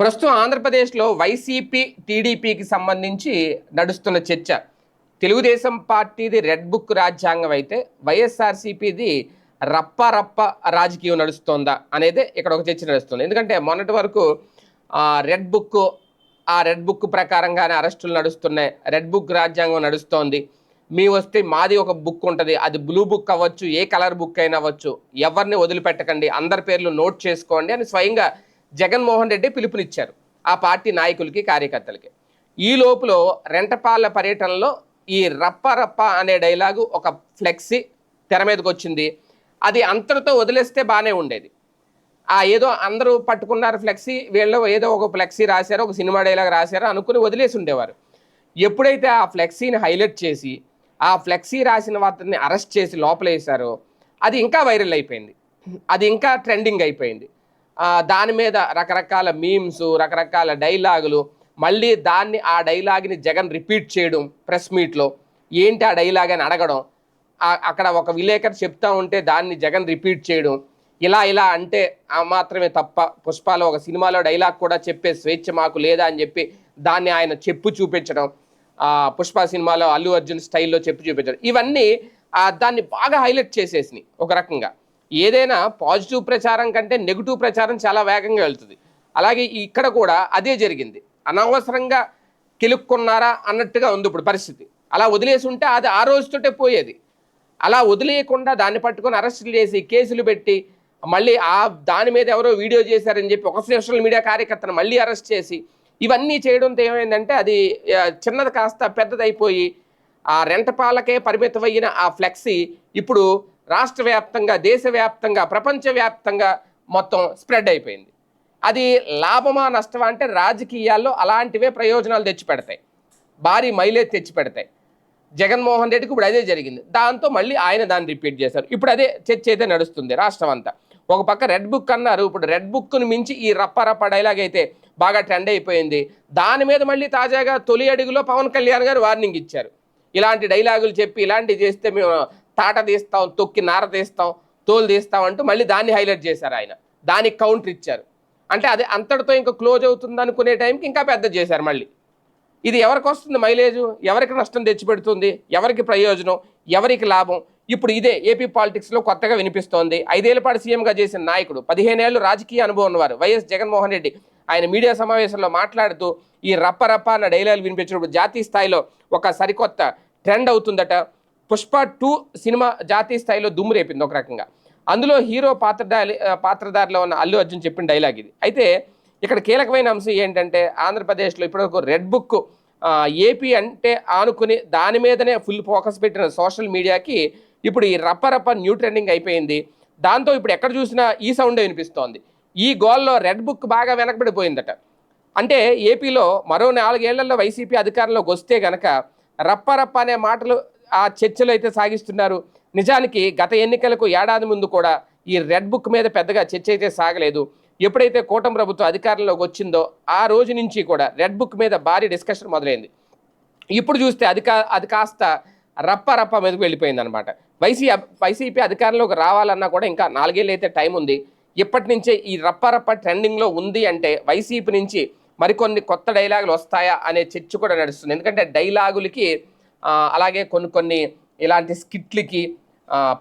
ప్రస్తుతం ఆంధ్రప్రదేశ్లో వైసీపీ టీడీపీకి సంబంధించి నడుస్తున్న చర్చ. తెలుగుదేశం పార్టీది రెడ్ బుక్ రాజ్యాంగం అయితే వైఎస్ఆర్సీపీది రప్ప రప్ప రాజకీయం నడుస్తోందా అనేది ఇక్కడ ఒక చర్చ నడుస్తుంది. ఎందుకంటే మొన్నటి వరకు ఆ, రెడ్ బుక్ ఆ రెడ్ బుక్ ప్రకారంగానే అరెస్టులు నడుస్తున్నాయి. రెడ్ బుక్ రాజ్యాంగం నడుస్తోంది. మీ వస్తే మాది ఒక బుక్ ఉంటుంది. అది బ్లూ బుక్ అవ్వచ్చు ఏ కలర్ బుక్ అయినా అవ్వచ్చు. ఎవరిని వదిలిపెట్టకండి. అందరి పేర్లు నోట్ చేసుకోండి అని స్వయంగా జగన్మోహన్ రెడ్డి పిలుపునిచ్చారు ఆ పార్టీ నాయకులకి కార్యకర్తలకి. ఈ లోపల రెంటపాళ్ళ పర్యటనలో ఈ రప్ప రప్ప అనే డైలాగు ఒక ఫ్లెక్సీ తెర మీదకి వచ్చింది. అది అంతటితో వదిలేస్తే బాగానే ఉండేది. ఆ ఏదో అందరూ పట్టుకున్నారు ఫ్లెక్సీ వీళ్ళు ఏదో ఒక ఫ్లెక్సీ రాశారో ఒక సినిమా డైలాగ్ రాశారో అనుకుని వదిలేసి ఉండేవారు. ఎప్పుడైతే ఆ ఫ్లెక్సీని హైలైట్ చేసి ఆ ఫ్లెక్సీ రాసిన వాటిని అరెస్ట్ చేసి లోపలేసారో అది ఇంకా వైరల్ అయిపోయింది. అది ఇంకా ట్రెండింగ్ అయిపోయింది. దాని మీద రకరకాల మీమ్స్ రకరకాల డైలాగులు మళ్ళీ దాన్ని ఆ డైలాగ్ని జగన్ రిపీట్ చేయడం ప్రెస్ మీట్లో. ఏంటి ఆ డైలాగ్ అని అడగడం. అక్కడ ఒక విలేకరు చెప్తా ఉంటే దాన్ని జగన్ రిపీట్ చేయడం. ఇలా ఇలా అంటే ఆ మాత్రమే తప్ప పుష్పాలో ఒక సినిమాలో డైలాగ్ కూడా చెప్పే స్వేచ్ఛ మాకు లేదా అని చెప్పి దాన్ని ఆయన చెప్పు చూపించడం. పుష్ప సినిమాలో అల్లు అర్జున్ స్టైల్లో చెప్పు చూపించడం. ఇవన్నీ దాన్ని బాగా హైలైట్ చేసేసినాయి ఒక రకంగా. ఏదైనా పాజిటివ్ ప్రచారం కంటే నెగిటివ్ ప్రచారం చాలా వేగంగా వెళ్తుంది. అలాగే ఇక్కడ కూడా అదే జరిగింది. అనవసరంగా కిలుక్కున్నారా అన్నట్టుగా ఉంది ఇప్పుడు పరిస్థితి. అలా వదిలేసి ఉంటే అది ఆ రోజుతోటే పోయేది. అలా వదిలేయకుండా దాన్ని పట్టుకొని అరెస్టులు చేసి కేసులు పెట్టి మళ్ళీ ఆ దాని మీద ఎవరో వీడియో చేశారని చెప్పి ఒక సోషల్ మీడియా కార్యకర్తను మళ్ళీ అరెస్ట్ చేసి ఇవన్నీ చేయడంతో ఏమైందంటే అది చిన్నది కాస్త పెద్దదైపోయి ఆ రెంటపాలకే పరిమితమయ్యిన ఆ ఫ్లెక్సీ ఇప్పుడు రాష్ట్ర వ్యాప్తంగా దేశవ్యాప్తంగా ప్రపంచవ్యాప్తంగా మొత్తం స్ప్రెడ్ అయిపోయింది. అది లాభమా నష్టమా అంటే రాజకీయాల్లో అలాంటివే ప్రయోజనాలు తెచ్చిపెడతాయి భారీ మైలేజ్ తెచ్చిపెడతాయి జగన్మోహన్ రెడ్డికి ఇప్పుడు అదే జరిగింది. దాంతో మళ్ళీ ఆయన దాన్ని రిపీట్ చేశారు. ఇప్పుడు అదే చర్చ అయితే నడుస్తుంది రాష్ట్రం అంతా. ఒక పక్క రెడ్ బుక్ అన్నారు. ఇప్పుడు రెడ్ బుక్ను మించి ఈ రప్ప రప్ప డైలాగ్ అయితే బాగా ట్రెండ్ అయిపోయింది. దాని మీద మళ్ళీ తాజాగా తొలి అడుగులో పవన్ కళ్యాణ్ గారు వార్నింగ్ ఇచ్చారు. ఇలాంటి డైలాగులు చెప్పి ఇలాంటివి చేస్తే మేము తాట తీస్తాం తొక్కి నార తీస్తాం తోలు తీస్తాం అంటూ మళ్ళీ దాన్ని హైలైట్ చేశారు ఆయన. దానికి కౌంటర్ ఇచ్చారు. అంటే అది అంతటితో ఇంకా క్లోజ్ అవుతుంది అనుకునే టైంకి ఇంకా పెద్ద చేశారు మళ్ళీ. ఇది ఎవరికి వస్తుంది మైలేజ్? ఎవరికి నష్టం తెచ్చిపెడుతుంది? ఎవరికి ప్రయోజనం? ఎవరికి లాభం? ఇప్పుడు ఇదే ఏపీ పాలిటిక్స్లో కొత్తగా వినిపిస్తోంది. ఐదేళ్ళ పాటు సీఎంగా చేసిన నాయకుడు పదిహేనేళ్ళు రాజకీయ అనుభవం ఉన్నవారు వైఎస్ జగన్మోహన్ రెడ్డి. ఆయన మీడియా సమావేశంలో మాట్లాడుతూ ఈ రప్ప రప్ప అన్న డైలాగులు వినిపించినప్పుడు జాతీయ స్థాయిలో ఒక సరికొత్త ట్రెండ్ అవుతుందట. పుష్ప టూ సినిమా జాతీయ స్థాయిలో దుమ్ము రేపింది ఒక రకంగా. అందులో హీరో పాత్రధారి పాత్రధారిలో ఉన్న అల్లు అర్జున్ చెప్పిన డైలాగ్ ఇది. అయితే ఇక్కడ కీలకమైన అంశం ఏంటంటే ఆంధ్రప్రదేశ్లో ఇప్పటివరకు రెడ్ బుక్ ఏపీ అంటే ఆనుకుని దాని మీదనే ఫుల్ ఫోకస్ పెట్టిన సోషల్ మీడియాకి ఇప్పుడు ఈ రప్పరప్ప న్యూ ట్రెండింగ్ అయిపోయింది. దాంతో ఇప్పుడు ఎక్కడ చూసినా ఈ సౌండే వినిపిస్తోంది. ఈ గోల్లో రెడ్ బుక్ బాగా వెనకబడిపోయిందట. అంటే ఏపీలో మరో నాలుగేళ్ళలో వైసీపీ అధికారంలోకి వస్తే గనక రప్పరప్ప అనే మాటలు ఆ చర్చలు అయితే సాగిస్తున్నారు. నిజానికి గత ఎన్నికలకు ఏడాది ముందు కూడా ఈ రెడ్ బుక్ మీద పెద్దగా చర్చ అయితే సాగలేదు. ఎప్పుడైతే కూటమి ప్రభుత్వం అధికారంలోకి వచ్చిందో ఆ రోజు నుంచి కూడా రెడ్ బుక్ మీద భారీ డిస్కషన్ మొదలైంది. ఇప్పుడు చూస్తే అది కా అది కాస్త రప్ప రప్ప మీదకు వెళ్ళిపోయింది అనమాట వైసీ వైసీపీ అధికారంలోకి రావాలన్నా కూడా ఇంకా నాలుగేళ్ళు అయితే టైం ఉంది. ఇప్పటి నుంచే ఈ రప్ప రప్ప ట్రెండింగ్లో ఉంది అంటే వైసీపీ నుంచి మరికొన్ని కొత్త డైలాగులు వస్తాయా అనే చర్చ కూడా నడుస్తుంది. ఎందుకంటే డైలాగులకి అలాగే కొన్ని కొన్ని ఇలాంటి స్కిట్లకి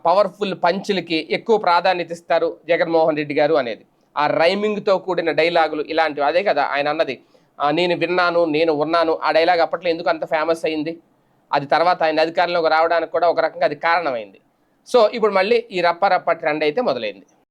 పవర్ఫుల్ పంచులకి ఎక్కువ ప్రాధాన్యత ఇస్తారు జగన్మోహన్ రెడ్డి గారు అనేది. ఆ రైమింగ్తో కూడిన డైలాగులు ఇలాంటివి. అదే కదా ఆయన అన్నది. నేను విన్నాను నేను ఉన్నాను ఆ డైలాగ్ అప్పట్లో ఎందుకు అంత ఫేమస్ అయింది? అది తర్వాత ఆయన అధికారంలోకి రావడానికి కూడా ఒక రకంగా అది కారణమైంది. సో ఇప్పుడు మళ్ళీ ఈ రప్ప రప్ప ట్రెండ్ అయితే మొదలైంది.